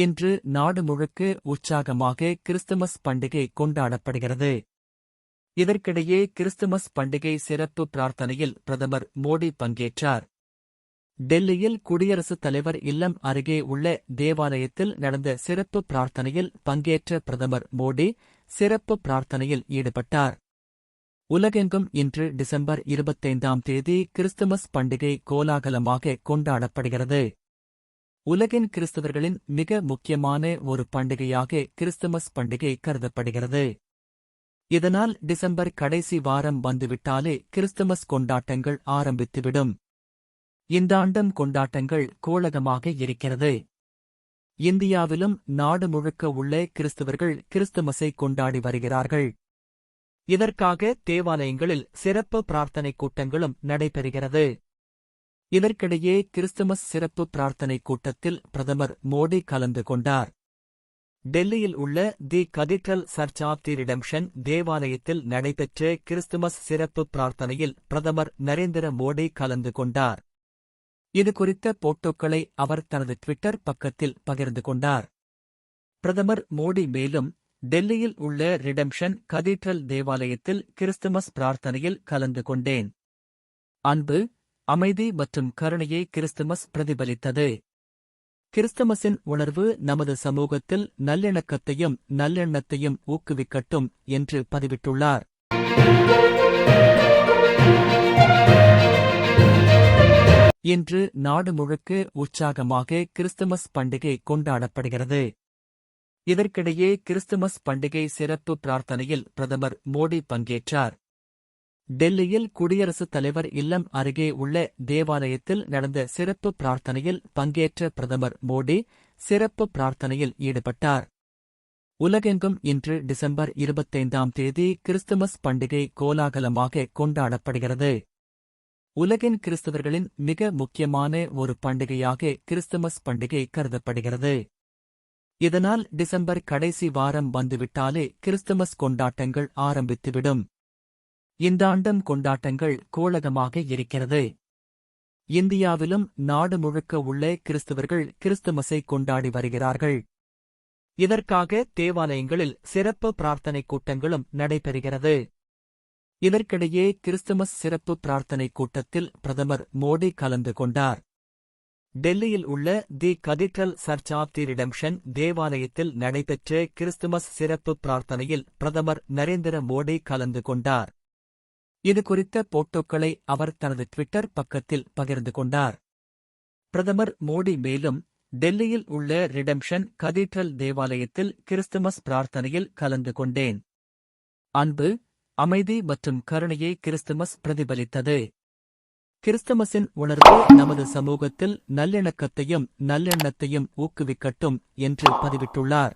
இன்று நாடு முழுக்க உற்சாகமாக கிறிஸ்துமஸ் பண்டிகை கொண்டாடப்படுகிறது. இதற்கிடையே கிறிஸ்துமஸ் பண்டிகை சிறப்பு பிரார்த்தனையில் பிரதமர் மோடி பங்கேற்றார். டெல்லியில் குடியரசுத் தலைவர் இல்லம் அருகே உள்ள தேவாலயத்தில் நடந்த சிறப்பு பிரார்த்தனையில் பங்கேற்ற பிரதமர் மோடி சிறப்பு பிரார்த்தனையில் ஈடுபட்டார். உலகெங்கும் இன்று டிசம்பர் இருபத்தைந்தாம் தேதி கிறிஸ்துமஸ் பண்டிகை கோலாகலமாக கொண்டாடப்படுகிறது. உலகின் கிறிஸ்தவர்களின் மிக முக்கியமான ஒரு பண்டிகையாக கிறிஸ்துமஸ் பண்டிகை கருதப்படுகிறது. இதனால் டிசம்பர் கடைசி வாரம் வந்துவிட்டாலே கிறிஸ்துமஸ் கொண்டாட்டங்கள் ஆரம்பித்துவிடும். இந்த ஆண்டும் கொண்டாட்டங்கள் கோலகமாக இருக்கிறது. இந்தியாவிலும் நாடு முழுக்க உள்ள கிறிஸ்தவர்கள் கிறிஸ்துமஸை கொண்டாடி வருகிறார்கள். இதற்காக தேவாலயங்களில் சிறப்பு பிரார்த்தனை கூட்டங்களும் நடைபெறுகிறது. இதற்கிடையே கிறிஸ்துமஸ் சிறப்பு பிரார்த்தனை கூட்டத்தில் பிரதமர் மோடி கலந்து கொண்டார். டெல்லியில் உள்ள the cathedral church of the redemption தேவாலயத்தில் நடைபெற்ற கிறிஸ்துமஸ் சிறப்பு பிரார்த்தனையில் பிரதமர் நரேந்திர மோடி கலந்து கொண்டார். இதுகுறித்த போட்டோக்களை அவர் தனது ட்விட்டர் பக்கத்தில் பகிர்ந்து கொண்டார். பிரதமர் மோடி மேலும் டெல்லியில் உள்ள ரிடம்ஷன் கதீட்ரல் தேவாலயத்தில் கிறிஸ்துமஸ் பிரார்த்தனையில் கலந்து கொண்டேன். அன்பு அமைதி மற்றும் கருணையை கிறிஸ்துமஸ் பிரதிபலித்தது. கிறிஸ்துமஸின் உணர்வு நமது சமூகத்தில் நல்லிணக்கத்தையும் நல்லெண்ணத்தையும் ஊக்குவிக்கட்டும் என்று பதிவிட்டுள்ளார். இன்று நாடு முழுக்க உற்சாகமாக கிறிஸ்துமஸ் பண்டிகை கொண்டாடப்படுகிறது. இதற்கிடையே கிறிஸ்துமஸ் பண்டிகை சிறப்பு பிரார்த்தனையில் பிரதமர் மோடி பங்கேற்றார். டெல்லியில் குடியரசுத் தலைவர் இல்லம் அருகே உள்ள தேவாலயத்தில் நடந்த சிறப்பு பிரார்த்தனையில் பங்கேற்ற பிரதமர் மோடி சிறப்பு பிரார்த்தனையில் ஈடுபட்டார். உலகெங்கும் இன்று டிசம்பர் இருபத்தைந்தாம் தேதி கிறிஸ்துமஸ் பண்டிகை கோலாகலமாக கொண்டாடப்படுகிறது. உலகின் கிறிஸ்தவர்களின் மிக முக்கியமான ஒரு பண்டிகையாக கிறிஸ்துமஸ் பண்டிகை கருதப்படுகிறது. இதனால் டிசம்பர் கடைசி வாரம் வந்துவிட்டாலே கிறிஸ்துமஸ் கொண்டாட்டங்கள் ஆரம்பித்துவிடும். இந்த ஆண்டும் கொண்டாட்டங்கள் கோலகமாக இருக்கிறது. இந்தியாவிலும் நாடு முழுக்க உள்ள கிறிஸ்தவர்கள் கிறிஸ்துமஸை கொண்டாடி வருகிறார்கள். இதற்காக தேவாலயங்களில் சிறப்பு பிரார்த்தனை கூட்டங்களும் நடைபெறுகிறது. இதற்கிடையே கிறிஸ்துமஸ் சிறப்பு பிரார்த்தனை கூட்டத்தில் பிரதமர் மோடி கலந்து கொண்டார். டெல்லியில் உள்ள the cathedral church of the redemption தேவாலயத்தில் நடைபெற்ற கிறிஸ்துமஸ் சிறப்பு பிரார்த்தனையில் பிரதமர் நரேந்திர மோடி கலந்து கொண்டார். இது குறித்த போட்டோக்களை அவர் தனது ட்விட்டர் பக்கத்தில் பகிர்ந்து கொண்டார். பிரதமர் மோடி மேலும் டெல்லியில் உள்ள ரிடம்ஷன் கதீட்ரல் தேவாலயத்தில் கிறிஸ்துமஸ் பிரார்த்தனையில் கலந்து கொண்டேன். அன்பு அமைதி மற்றும் கருணையை கிறிஸ்துமஸ் பிரதிபலித்தது. கிறிஸ்துமஸின் உணர்வு நமது சமூகத்தில் நல்லிணக்கத்தையும் நல்லெண்ணத்தையும் ஊக்குவிக்கட்டும் என்று பதிவிட்டுள்ளார்.